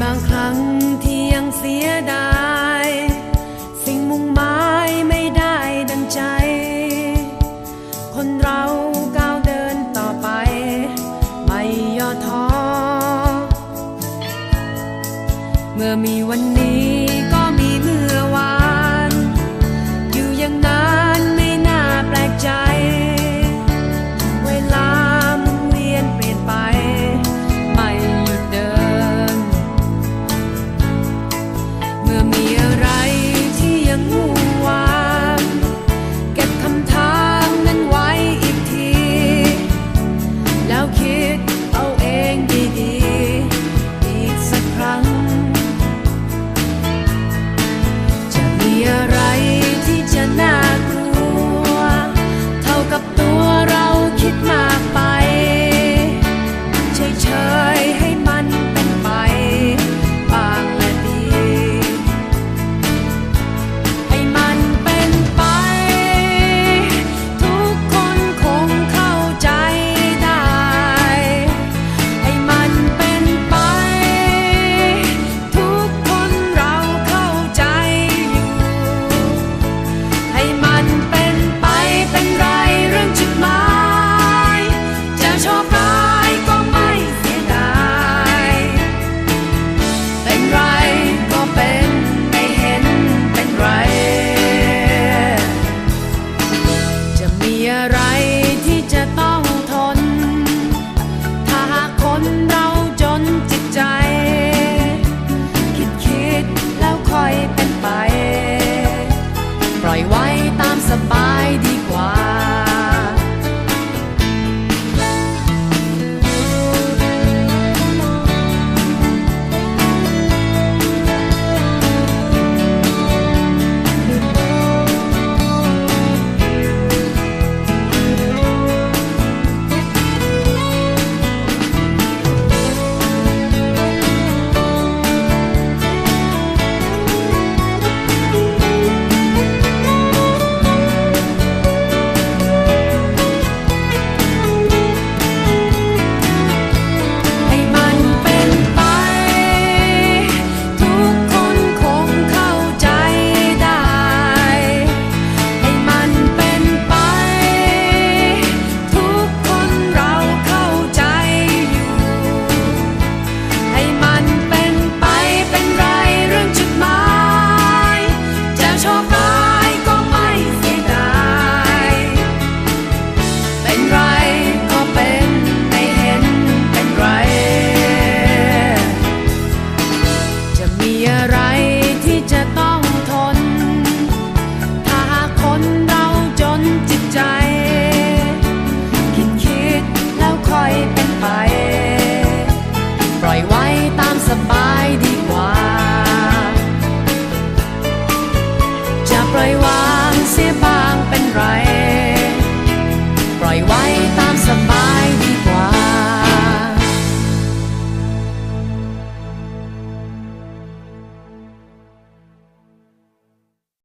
บางครั้งที่ยังเสียดาย สิ่งมุ่งหมายไม่ได้ดังใจ คนเราก้าวเดินต่อไป ไม่ย่อท้อ เมื่อมีวันนี้